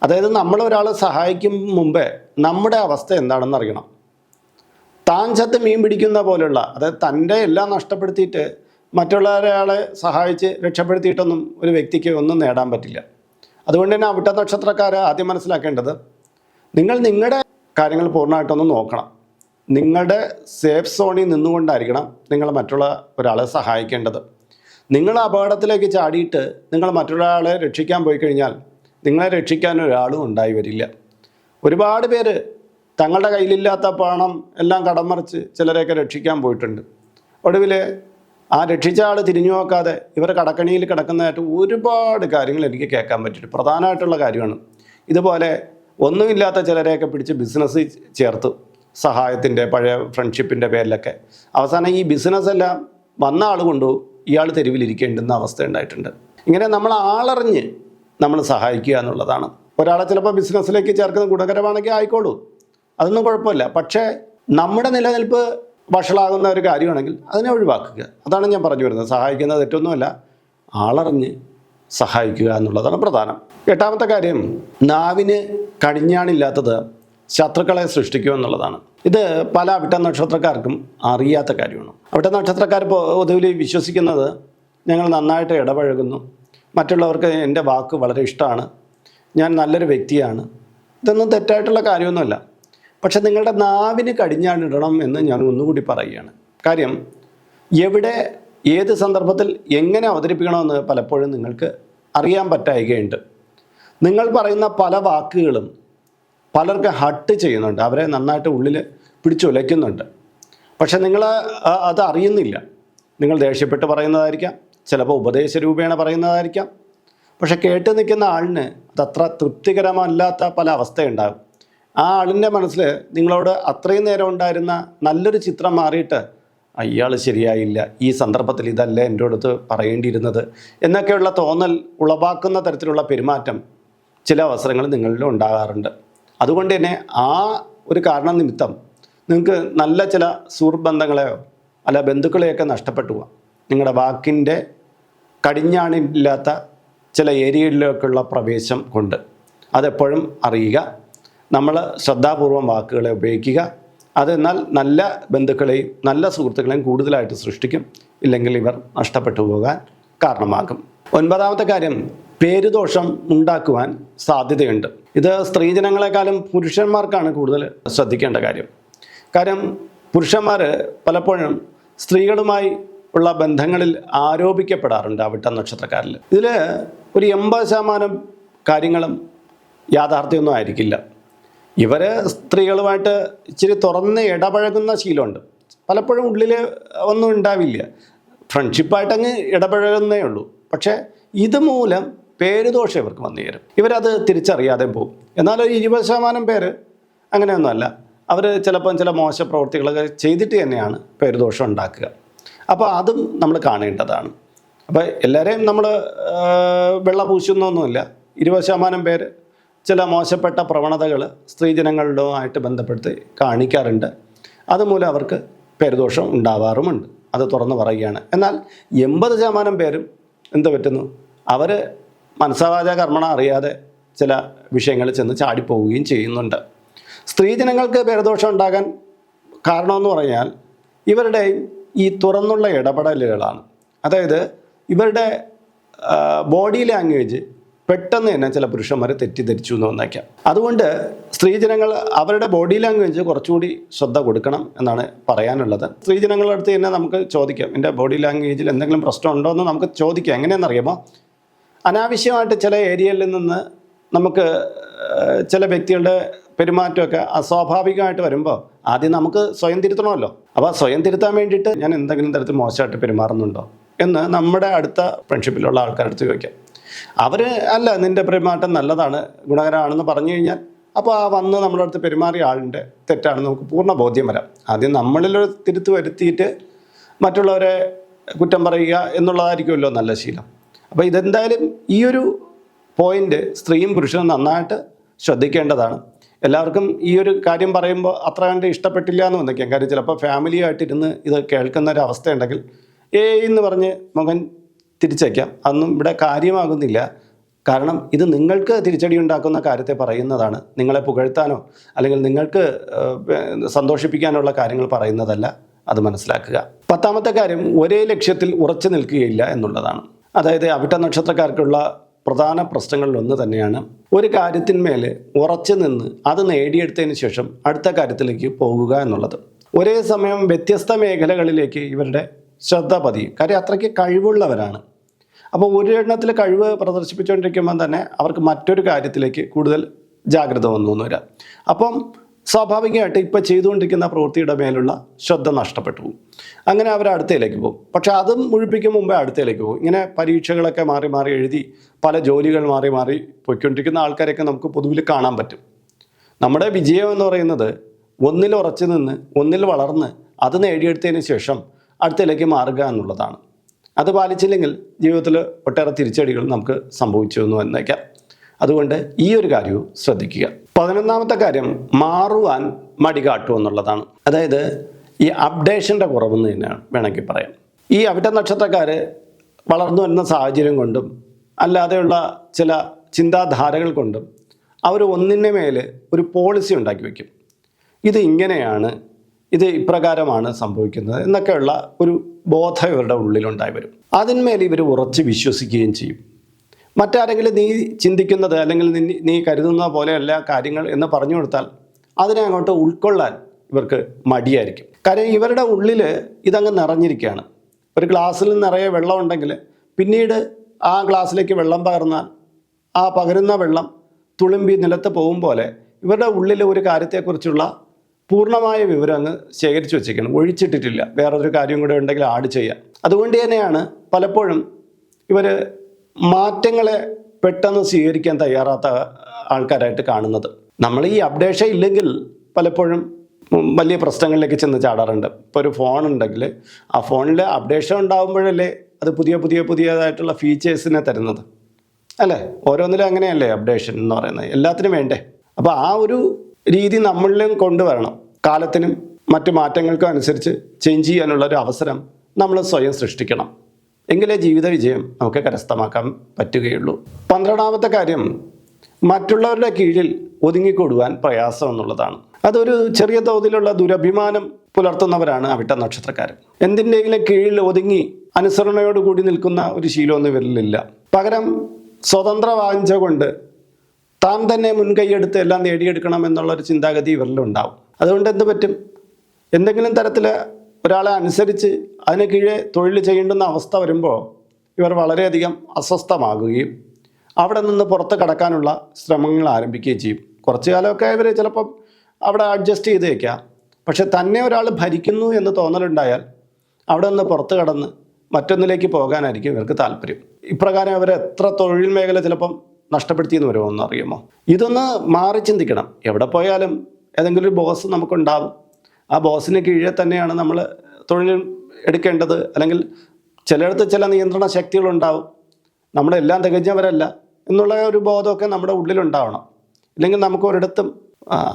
അതായത് നമ്മൾ ഒരാളെ സഹായിക്കും മുമ്പേ നമ്മുടെ അവസ്ഥ എന്താണെന്ന് അറിയണം താൻ ചത്ത് മീൻ പിടിക്കുന്ന പോലുള്ള അതായത് തന്റെ എല്ലാം നഷ്ടപ്പെടുത്തിയിട്ട് മറ്റുള്ള ഒരാളെ സഹായിച്ച് രക്ഷപ്പെടുത്തിയിട്ടൊന്നും ഒരു വ്യക്തിക്ക് ഒന്നും നേടാൻ പറ്റില്ല. അതുകൊണ്ട് തന്നെ അവിട്ട നക്ഷത്രക്കാർ ആദ്യം മനസ്സിലാക്കേണ്ടത് നിങ്ങൾ നിങ്ങളുടെ കാര്യങ്ങൾ പൂർണമായിട്ടൊന്ന് നോക്കണം. നിങ്ങളുടെ സേഫ് സോണിൽ നിന്നുകൊണ്ടായിരിക്കണം നിങ്ങൾ മറ്റുള്ള ഒരാളെ സഹായിക്കേണ്ടത്. നിങ്ങൾ അപകടത്തിലേക്ക് ചാടിയിട്ട് നിങ്ങൾ മറ്റൊരാളെ രക്ഷിക്കാൻ പോയി കഴിഞ്ഞാൽ നിങ്ങളെ രക്ഷിക്കാൻ ഒരാളും ഉണ്ടായി വരില്ല. ഒരുപാട് പേര് തങ്ങളുടെ കയ്യിലില്ലാത്ത പണം എല്ലാം കടം മറിച്ച് ചിലരെയൊക്കെ രക്ഷിക്കാൻ പോയിട്ടുണ്ട്. ഒടുവിൽ ആ രക്ഷിച്ച ആൾ തിരിഞ്ഞു നോക്കാതെ ഇവർ കടക്കണിയിൽ കിടക്കുന്നതായിട്ട് ഒരുപാട് കാര്യങ്ങൾ എനിക്ക് കേൾക്കാൻ പറ്റിയിട്ടുണ്ട് പ്രധാനമായിട്ടുള്ള കാര്യമാണ്. ഇതുപോലെ ഒന്നുമില്ലാത്ത ചിലരെയൊക്കെ പിടിച്ച് ബിസിനസ് ചേർത്ത്. സഹായത്തിന്റെ പഴയ ഫ്രണ്ട്ഷിപ്പിന്റെ പേരിലൊക്കെ. അവസാനം ഈ ബിസിനസ് എല്ലാം വന്ന ആൾ കൊണ്ടു ഇയാൾ തെരുവിലിരിക്കേണ്ടുന്ന അവസ്ഥ ഉണ്ടായിട്ടുണ്ട്. ഇങ്ങനെ നമ്മൾ ആളറിഞ്ഞ് നമ്മൾ സഹായിക്കുക എന്നുള്ളതാണ്. ഒരാളെ ചിലപ്പോൾ ബിസിനസ്സിലേക്ക് ചേർക്കുന്ന ഗുണകരമാണെങ്കിൽ ആയിക്കോളൂ. അതൊന്നും കുഴപ്പമില്ല. പക്ഷേ നമ്മുടെ നിലനിൽപ്പ് വഷളാകുന്ന ഒരു കാര്യമാണെങ്കിൽ അതിനെ ഒഴിവാക്കുക. അതാണ് ഞാൻ പറഞ്ഞു വരുന്നത്. സഹായിക്കുന്നത് തെറ്റൊന്നുമല്ല. ആളറിഞ്ഞ് സഹായിക്കുക എന്നുള്ളതാണ് പ്രധാനം. എട്ടാമത്തെ കാര്യം നാവിന് കടിഞ്ഞാണില്ലാത്തത് ശത്രുക്കളെ സൃഷ്ടിക്കുക എന്നുള്ളതാണ്. ഇത് പല അവിട്ട നക്ഷത്രക്കാർക്കും അറിയാത്ത കാര്യമാണ്. അവിട്ട നക്ഷത്രക്കാർ പൊതുവിൽ വിശ്വസിക്കുന്നത് ഞങ്ങൾ നന്നായിട്ട് ഇടപഴകുന്നു. മറ്റുള്ളവർക്ക് എന്റെ വാക്ക് വളരെ ഇഷ്ടമാണ്. ഞാൻ നല്ലൊരു വ്യക്തിയാണ്. ഇതൊന്നും തെറ്റായിട്ടുള്ള കാര്യമൊന്നുമല്ല. പക്ഷെ നിങ്ങളുടെ നാവിന് കടിഞ്ഞാണിടണം എന്ന് ഞാൻ ഒന്നുകൂടി പറയുകയാണ്. കാര്യം എവിടെ ഏത് സന്ദർഭത്തിൽ എങ്ങനെ അവതരിപ്പിക്കണമെന്ന് പലപ്പോഴും നിങ്ങൾക്ക് അറിയാൻ പറ്റായികയുണ്ട്. നിങ്ങൾ പറയുന്ന പല വാക്കുകളും പലർക്ക് ഹട്ട് ചെയ്യുന്നുണ്ട്. അവരെ നന്നായിട്ട് ഉള്ളിൽ പിടിച്ചുലയ്ക്കുന്നുണ്ട് പക്ഷെ നിങ്ങൾ അത് അറിയുന്നില്ല. നിങ്ങൾ ദേഷ്യപ്പെട്ട് പറയുന്നതായിരിക്കാം. ചിലപ്പോൾ ഉപദേശ രൂപേണ പറയുന്നതായിരിക്കാം. പക്ഷെ കേട്ട് നിൽക്കുന്ന ആളിന് അതത്ര തൃപ്തികരമല്ലാത്ത പല അവസ്ഥയുണ്ടാകും. ആ ആളിന്റെ മനസ്സിൽ നിങ്ങളോട് അത്രയും നേരം ഉണ്ടായിരുന്ന നല്ലൊരു ചിത്രം മാറിയിട്ട് അയാൾ ശരിയായില്ല ഈ സന്ദർഭത്തിൽ ഇതല്ല എന്റെ അടുത്ത് പറയേണ്ടിയിരുന്നത് എന്നൊക്കെയുള്ള തോന്നൽ ഉളവാക്കുന്ന തരത്തിലുള്ള പെരുമാറ്റം ചില അവസരങ്ങൾ നിങ്ങളിലും ഉണ്ടാകാറുണ്ട്. അതുകൊണ്ട് തന്നെ ആ ഒരു കാരണം നിമിത്തം നിങ്ങൾക്ക് നല്ല ചില സുഹൃബന്ധങ്ങളെയോ അല്ല ബന്ധുക്കളെയൊക്കെ നഷ്ടപ്പെട്ടു പോവാം. നിങ്ങളുടെ വാക്കിന്റെ കടിഞ്ഞാണില്ലാത്ത ചില ഏരിയയിലേക്കുള്ള പ്രവേശം കൊണ്ട് അതെപ്പോഴും അറിയുക. നമ്മൾ ശ്രദ്ധാപൂർവം വാക്കുകളെ ഉപയോഗിക്കുക. അതെന്നാൽ നല്ല ബന്ധുക്കളെയും നല്ല സുഹൃത്തുക്കളെയും കൂടുതലായിട്ട് സൃഷ്ടിക്കും. ഇല്ലെങ്കിൽ ഇവർ നഷ്ടപ്പെട്ടു പോകാൻ കാരണമാകും. ഒൻപതാമത്തെ കാര്യം പേരുദോഷം ഉണ്ടാക്കുവാൻ സാധ്യതയുണ്ട്. ഇത് സ്ത്രീജനങ്ങളെക്കാളും പുരുഷന്മാർക്കാണ് കൂടുതൽ ശ്രദ്ധിക്കേണ്ട കാര്യം. കാരണം പുരുഷന്മാർ പലപ്പോഴും സ്ത്രീകളുമായി ഉള്ള ബന്ധങ്ങളിൽ ആരോപിക്കപ്പെടാറുണ്ട് അവിട്ട നക്ഷത്രക്കാരിൽ. ഇതിൽ ഒരു എൺപത് ശതമാനം കാര്യങ്ങളും യാഥാർത്ഥ്യമൊന്നും ആയിരിക്കില്ല. ഇവർ സ്ത്രീകളുമായിട്ട് ഇച്ചിരി തുറന്ന് ഇടപഴകുന്ന ശീലമുണ്ട്. പലപ്പോഴും ഉള്ളിൽ ഒന്നും ഉണ്ടാവില്ല. ഫ്രണ്ട്ഷിപ്പായിട്ടങ്ങ് ഇടപഴകുന്നേ ഉള്ളൂ. പക്ഷേ ഇതുമൂലം പേരുദോഷം ഇവർക്ക് വന്നു ചേരും. ഇവരത് തിരിച്ചറിയാതെ പോകും എന്നാൽ ഒരു ഇരുപത് ശതമാനം പേര് അങ്ങനെയൊന്നുമല്ല. അവർ ചിലപ്പം ചില മോശ പ്രവൃത്തികളൊക്കെ ചെയ്തിട്ട് തന്നെയാണ് പേരുദോഷം ഉണ്ടാക്കുക. അപ്പോൾ അതും നമ്മൾ കാണേണ്ടതാണ്. അപ്പോൾ എല്ലാവരെയും നമ്മൾ വെള്ള പൂശുന്നൊന്നുമില്ല ഇരുപത് ശതമാനം പേര് ചില മോശപ്പെട്ട പ്രവണതകൾ സ്ത്രീജനങ്ങളുമായിട്ട് ബന്ധപ്പെടുത്തി കാണിക്കാറുണ്ട്. അതുമൂലം അവർക്ക് പേരുദോഷം ഉണ്ടാവാറുമുണ്ട്. അത് തുറന്നു പറയുകയാണ്. എന്നാൽ എൺപത് ശതമാനം പേരും എന്ത് പറ്റുന്നു? അവർ മനസ്സാവാച കർമ്മണ അറിയാതെ ചില വിഷയങ്ങളിൽ ചെന്ന് ചാടിപ്പോവുകയും ചെയ്യുന്നുണ്ട്. സ്ത്രീജനങ്ങൾക്ക് പേരുദോഷം ഉണ്ടാകാൻ കാരണമെന്ന് പറഞ്ഞാൽ ഇവരുടെ ഈ തുറന്നുള്ള ഇടപെടലുകളാണ്. അതായത് ഇവരുടെ ബോഡി ലാംഗ്വേജ് പെട്ടെന്ന് തന്നെ ചില പുരുഷന്മാരെ തെറ്റിദ്ധരിച്ചു എന്ന് വന്നേക്കാം. അതുകൊണ്ട് സ്ത്രീജനങ്ങൾ അവരുടെ ബോഡി ലാംഗ്വേജ് കുറച്ചുകൂടി ശ്രദ്ധ കൊടുക്കണം എന്നാണ് പറയാനുള്ളത്. സ്ത്രീജനങ്ങളുടെ അടുത്ത് തന്നെ നമുക്ക് ചോദിക്കാം എന്റെ ബോഡി ലാംഗ്വേജിൽ എന്തെങ്കിലും പ്രശ്നം ഉണ്ടോ എന്ന് നമുക്ക് ചോദിക്കാം എങ്ങനെയാണെന്നറിയാമോ അനാവശ്യമായിട്ട് ചില ഏരിയയിൽ നിന്ന് നമുക്ക് ചില വ്യക്തികളുടെ പെരുമാറ്റമൊക്കെ അസ്വാഭാവികമായിട്ട് വരുമ്പോൾ ആദ്യം നമുക്ക് സ്വയം തിരുത്തണമല്ലോ. അപ്പോൾ സ്വയം തിരുത്താൻ വേണ്ടിയിട്ട് ഞാൻ എന്തെങ്കിലും തരത്തിൽ മോശമായിട്ട് പെരുമാറുന്നുണ്ടോ? എന്ന് നമ്മുടെ അടുത്ത ഫ്രണ്ട്ഷിപ്പിലുള്ള ആൾക്കാരടുത്ത് ചോദിക്കാം. അവർ അല്ല നിന്റെ പെരുമാറ്റം നല്ലതാണ് ഗുണകരമാണെന്ന് പറഞ്ഞു കഴിഞ്ഞാൽ അപ്പോൾ ആ വന്ന് നമ്മുടെ അടുത്ത് പെരുമാറിയ ആളിന്റെ തെറ്റാണെന്ന് നമുക്ക് പൂർണ ബോധ്യം വരാം. ആദ്യം നമ്മളിലൊരു തിരുത്ത് വരുത്തിയിട്ട് മറ്റുള്ളവരെ കുറ്റം പറയുക എന്നുള്ളതായിരിക്കുമല്ലോ നല്ല ശീലം. അപ്പോൾ ഇതെന്തായാലും ഈ ഒരു പോയിന്റ് സ്ത്രീയും പുരുഷനും നന്നായിട്ട് ശ്രദ്ധിക്കേണ്ടതാണ്. എല്ലാവർക്കും ഈ ഒരു കാര്യം പറയുമ്പോൾ അത്ര കണ്ട് ഇഷ്ടപ്പെട്ടില്ല എന്ന് വന്നേക്കാം. കാര്യം ചിലപ്പോൾ ഫാമിലി ആയിട്ടിരുന്ന് ഇത് കേൾക്കുന്ന ഒരു അവസ്ഥയുണ്ടെങ്കിൽ ഏ എന്ന് പറഞ്ഞ് മകൻ തിരിച്ചേക്കാം. അതൊന്നും ഇവിടെ കാര്യമാകുന്നില്ല. കാരണം ഇത് നിങ്ങൾക്ക് തിരിച്ചടി ഉണ്ടാക്കുന്ന കാര്യത്തെ പറയുന്നതാണ്. നിങ്ങളെ പുകഴ്ത്താനോ അല്ലെങ്കിൽ നിങ്ങൾക്ക് സന്തോഷിപ്പിക്കാനുള്ള കാര്യങ്ങൾ പറയുന്നതല്ല അത് മനസ്സിലാക്കുക. പത്താമത്തെ കാര്യം ഒരേ ലക്ഷ്യത്തിൽ ഉറച്ചു നിൽക്കുകയില്ല എന്നുള്ളതാണ്. അതായത് അവിട്ട നക്ഷത്രക്കാർക്കുള്ള പ്രധാന പ്രശ്നങ്ങളിലൊന്ന് തന്നെയാണ്. ഒരു കാര്യത്തിന്മേൽ ഉറച്ചു നിന്ന് അത് നേടിയെടുത്തതിന് ശേഷം അടുത്ത കാര്യത്തിലേക്ക് പോകുക എന്നുള്ളത്. ഒരേ സമയം വ്യത്യസ്ത മേഖലകളിലേക്ക് ഇവരുടെ ശ്രദ്ധ പതിയും. കാര്യം അത്രയ്ക്ക് കഴിവുള്ളവരാണ്. അപ്പോൾ ഒരു എണ്ണത്തിൽ കഴിവ് പ്രദർശിപ്പിച്ചുകൊണ്ടിരിക്കുമ്പോൾ തന്നെ അവർക്ക് മറ്റൊരു കാര്യത്തിലേക്ക് കൂടുതൽ ജാഗ്രത വന്നു എന്ന് വരാം. അപ്പം സ്വാഭാവികമായിട്ട് ഇപ്പോൾ ചെയ്തുകൊണ്ടിരിക്കുന്ന പ്രവൃത്തിയുടെ മേലുള്ള ശ്രദ്ധ നഷ്ടപ്പെട്ടു പോകും. അങ്ങനെ അവർ അടുത്തയിലേക്ക് പോകും. പക്ഷേ അതും മുഴിപ്പിക്കും മുമ്പേ അടുത്തയിലേക്ക് പോകും. ഇങ്ങനെ പരീക്ഷകളൊക്കെ മാറി മാറി എഴുതി പല ജോലികൾ മാറി മാറി പോയിക്കൊണ്ടിരിക്കുന്ന ആൾക്കാരെയൊക്കെ നമുക്ക് പൊതുവിൽ കാണാൻ പറ്റും. നമ്മുടെ വിജയം എന്ന് പറയുന്നത് ഒന്നിൽ ഉറച്ചു നിന്ന് ഒന്നിൽ വളർന്ന് അത് നേടിയെടുത്തതിന് ശേഷം അടുത്തയിലേക്ക് മാറുക എന്നുള്ളതാണ്. അത് പാലിച്ചില്ലെങ്കിൽ ജീവിതത്തിൽ ഒട്ടേറെ തിരിച്ചടികൾ നമുക്ക് സംഭവിച്ചു എന്ന് വന്നേക്കാം. അതുകൊണ്ട് ഈ ഒരു കാര്യവും ശ്രദ്ധിക്കുക. പതിനൊന്നാമത്തെ കാര്യം മാറുവാൻ മടി കാട്ടുക എന്നുള്ളതാണ്. അതായത് ഈ അപ്ഡേഷന്റെ കുറവെന്ന് തന്നെയാണ് വേണമെങ്കിൽ പറയാം. ഈ അവിട്ട നക്ഷത്രക്കാർ വളർന്നു വരുന്ന സാഹചര്യം കൊണ്ടും അല്ലാതെയുള്ള ചില ചിന്താധാരകൾ കൊണ്ടും അവർ ഒന്നിന്റെ മേൽ ഒരു പോളിസി ഉണ്ടാക്കി വയ്ക്കും ഇത് ഇങ്ങനെയാണ് ഇത് ഇപ്രകാരമാണ് സംഭവിക്കുന്നത് എന്നൊക്കെയുള്ള ഒരു ബോധം ഇവരുടെ ഉള്ളിലുണ്ടായി വരും. അതിന്മേൽ ഇവർ ഉറച്ച് വിശ്വസിക്കുകയും ചെയ്യും. മറ്റാരെങ്കിലും നീ ചിന്തിക്കുന്നത് അല്ലെങ്കിൽ നീ കരുതുന്ന പോലെയല്ല കാര്യങ്ങൾ എന്ന് പറഞ്ഞു കൊടുത്താൽ അതിനെ അങ്ങോട്ട് ഉൾക്കൊള്ളാൻ ഇവർക്ക് മടിയായിരിക്കും. കാര്യം ഇവരുടെ ഉള്ളിൽ ഇതങ്ങ് നിറഞ്ഞിരിക്കുകയാണ്. ഒരു ഗ്ലാസ്സിൽ നിറയെ വെള്ളം ഉണ്ടെങ്കിൽ പിന്നീട് ആ ഗ്ലാസ്സിലേക്ക് വെള്ളം പകർന്നാൽ ആ പകരുന്ന വെള്ളം തുളുമ്പി നിലത്ത് പോകും പോലെ ഇവരുടെ ഉള്ളിൽ ഒരു കാര്യത്തെക്കുറിച്ചുള്ള പൂർണമായ വിവരം അങ്ങ് ശേഖരിച്ചു വെച്ചേക്കണം ഒഴിച്ചിട്ടിട്ടില്ല. വേറൊരു കാര്യം കൂടെ ഉണ്ടെങ്കിൽ ആഡ് ചെയ്യാം. അതുകൊണ്ട് തന്നെയാണ് പലപ്പോഴും ഇവർ മാറ്റങ്ങളെ പെട്ടെന്ന് സ്വീകരിക്കാൻ തയ്യാറാത്ത ആൾക്കാരായിട്ട് കാണുന്നത്. നമ്മൾ ഈ അപ്ഡേഷൻ ഇല്ലെങ്കിൽ പലപ്പോഴും വലിയ പ്രശ്നങ്ങളിലേക്ക് ചെന്ന് ചാടാറുണ്ട്. ഇപ്പോൾ ഒരു ഫോൺ ഉണ്ടെങ്കിൽ ആ ഫോണിൽ അപ്ഡേഷൻ ഉണ്ടാകുമ്പോഴല്ലേ അത് പുതിയ പുതിയ പുതിയതായിട്ടുള്ള ഫീച്ചേഴ്സിനെ തരുന്നത്. അല്ലേ? ഓരോന്നിലും അങ്ങനെയല്ലേ അപ്ഡേഷൻ എന്ന് പറയുന്നത്. എല്ലാത്തിനും വേണ്ടേ? അപ്പോൾ ആ ഒരു രീതി നമ്മളിലും കൊണ്ടുവരണം. കാലത്തിനും മറ്റു മാറ്റങ്ങൾക്കും അനുസരിച്ച് ചേഞ്ച് ചെയ്യാനുള്ള ഒരു അവസരം നമ്മൾ സ്വയം സൃഷ്ടിക്കണം. എങ്കിലേ ജീവിത വിജയം നമുക്ക് കരസ്ഥമാക്കാൻ പറ്റുകയുള്ളൂ. പന്ത്രണ്ടാമത്തെ കാര്യം മറ്റുള്ളവരുടെ കീഴിൽ ഒതുങ്ങിക്കൂടുവാൻ പ്രയാസം എന്നുള്ളതാണ്. അതൊരു ചെറിയ തോതിലുള്ള ദുരഭിമാനം പുലർത്തുന്നവരാണ് അവിട്ട നക്ഷത്രക്കാർ എന്തിന്റെങ്കിലും കീഴിൽ ഒതുങ്ങി അനുസരണയോടുകൂടി നിൽക്കുന്ന ഒരു ശീലമൊന്നും ഇവരിലില്ല. പകരം സ്വതന്ത്ര വാഞ്ച കൊണ്ട് താൻ തന്നെ മുൻകൈയെടുത്ത് എല്ലാം നേടിയെടുക്കണം എന്നുള്ള ഒരു ചിന്താഗതി ഇവരിലുണ്ടാവും. അതുകൊണ്ട് എന്ത് പറ്റും? എന്തെങ്കിലും തരത്തിൽ ഒരാളെ അനുസരിച്ച് അതിന് കീഴെ തൊഴിൽ ചെയ്യേണ്ടുന്ന അവസ്ഥ വരുമ്പോൾ ഇവർ വളരെയധികം അസ്വസ്ഥമാകുകയും അവിടെ നിന്ന് പുറത്ത് കടക്കാനുള്ള ശ്രമങ്ങൾ ആരംഭിക്കുകയും ചെയ്യും. കുറച്ച് കാലമൊക്കെ ഇവർ ചിലപ്പം അവിടെ അഡ്ജസ്റ്റ് ചെയ്തേക്കാം പക്ഷെ തന്നെ ഒരാൾ ഭരിക്കുന്നു എന്ന് തോന്നലുണ്ടായാൽ അവിടെ നിന്ന് പുറത്ത് കടന്ന് മറ്റൊന്നിലേക്ക് പോകാനായിരിക്കും ഇവർക്ക് താല്പര്യം. ഇപ്രകാരം അവർ എത്ര തൊഴിൽ മേഖല ചിലപ്പം നഷ്ടപ്പെടുത്തിയെന്ന് വരുമോ എന്ന് അറിയുമോ? ഇതൊന്ന് മാറി ചിന്തിക്കണം. എവിടെ പോയാലും ഏതെങ്കിലും ഒരു ബോസ് നമുക്കുണ്ടാവും. ആ ബോസിന് കീഴെ തന്നെയാണ് നമ്മൾ തൊഴിൽ എടുക്കേണ്ടത്. അല്ലെങ്കിൽ ചിലയിടത്ത് ചില നിയന്ത്രണ ശക്തികളുണ്ടാവും നമ്മുടെ എല്ലാം തികഞ്ഞവരല്ല എന്നുള്ള ഒരു ബോധമൊക്കെ നമ്മുടെ ഉള്ളിലുണ്ടാവണം ഇല്ലെങ്കിൽ നമുക്ക് ഒരിടത്തും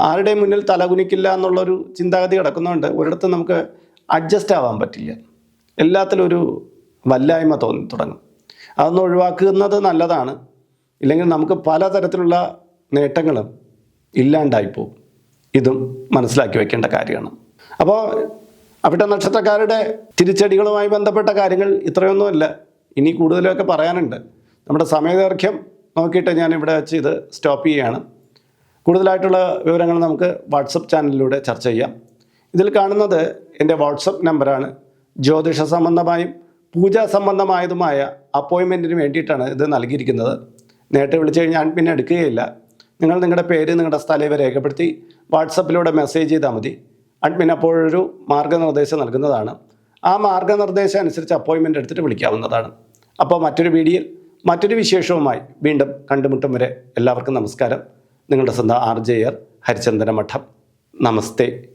ആരുടെയും മുന്നിൽ തലകുനിക്കില്ല എന്നുള്ളൊരു ചിന്താഗതി കിടക്കുന്നതുകൊണ്ട് ഒരിടത്തും നമുക്ക് അഡ്ജസ്റ്റ് ആവാൻ പറ്റില്ല. എല്ലാത്തിലും ഒരു വല്ലായ്മ തോന്നി തുടങ്ങും. അതൊന്ന് ഒഴിവാക്കുന്നത് നല്ലതാണ്. ഇല്ലെങ്കിൽ നമുക്ക് പലതരത്തിലുള്ള നേട്ടങ്ങളും ഇല്ലാണ്ടായിപ്പോവും ഇതും മനസ്സിലാക്കി വെക്കേണ്ട കാര്യമാണ്. അപ്പോൾ അവിടെ നക്ഷത്രക്കാരുടെ തിരിച്ചടികളുമായി ബന്ധപ്പെട്ട കാര്യങ്ങൾ ഇത്രയൊന്നുമല്ല ഇനി കൂടുതലൊക്കെ പറയാനുണ്ട്. നമ്മുടെ സമയദൈർഘ്യം നോക്കിയിട്ട് ഞാൻ ഇവിടെ വെച്ച് ഇത് സ്റ്റോപ്പ് ചെയ്യുകയാണ്. കൂടുതലായിട്ടുള്ള വിവരങ്ങൾ നമുക്ക് വാട്സപ്പ് ചാനലിലൂടെ ചർച്ച ചെയ്യാം. ഇതിൽ കാണുന്നത് എന്റെ വാട്സപ്പ് നമ്പറാണ്. ജ്യോതിഷ സംബന്ധമായും പൂജാ സംബന്ധമായതുമായ അപ്പോയിൻമെന്റിന് വേണ്ടിയിട്ടാണ് ഇത് നൽകിയിരിക്കുന്നത്. നേരിട്ട് വിളിച്ചു കഴിഞ്ഞാൽ പിന്നെ എടുക്കുകയില്ല. നിങ്ങൾ നിങ്ങളുടെ പേര് നിങ്ങളുടെ സ്ഥലം രേഖപ്പെടുത്തി വാട്സപ്പിലൂടെ മെസ്സേജ് ചെയ്താൽ മതി. അഡ്മിൻ അപ്പോഴൊരു മാർഗനിർദ്ദേശം നൽകുന്നതാണ്. ആ മാർഗനിർദ്ദേശം അനുസരിച്ച് അപ്പോയിൻമെന്റ് എടുത്തിട്ട് വിളിക്കാവുന്നതാണ്. അപ്പോൾ മറ്റൊരു വീഡിയോയിൽ മറ്റൊരു വിശേഷവുമായി വീണ്ടും കണ്ടുമുട്ടും വരെ എല്ലാവർക്കും നമസ്കാരം. നിങ്ങളുടെ സ്വന്തം ആർ ജെ ആർ ഹരിചന്ദന മഠം. നമസ്തേ.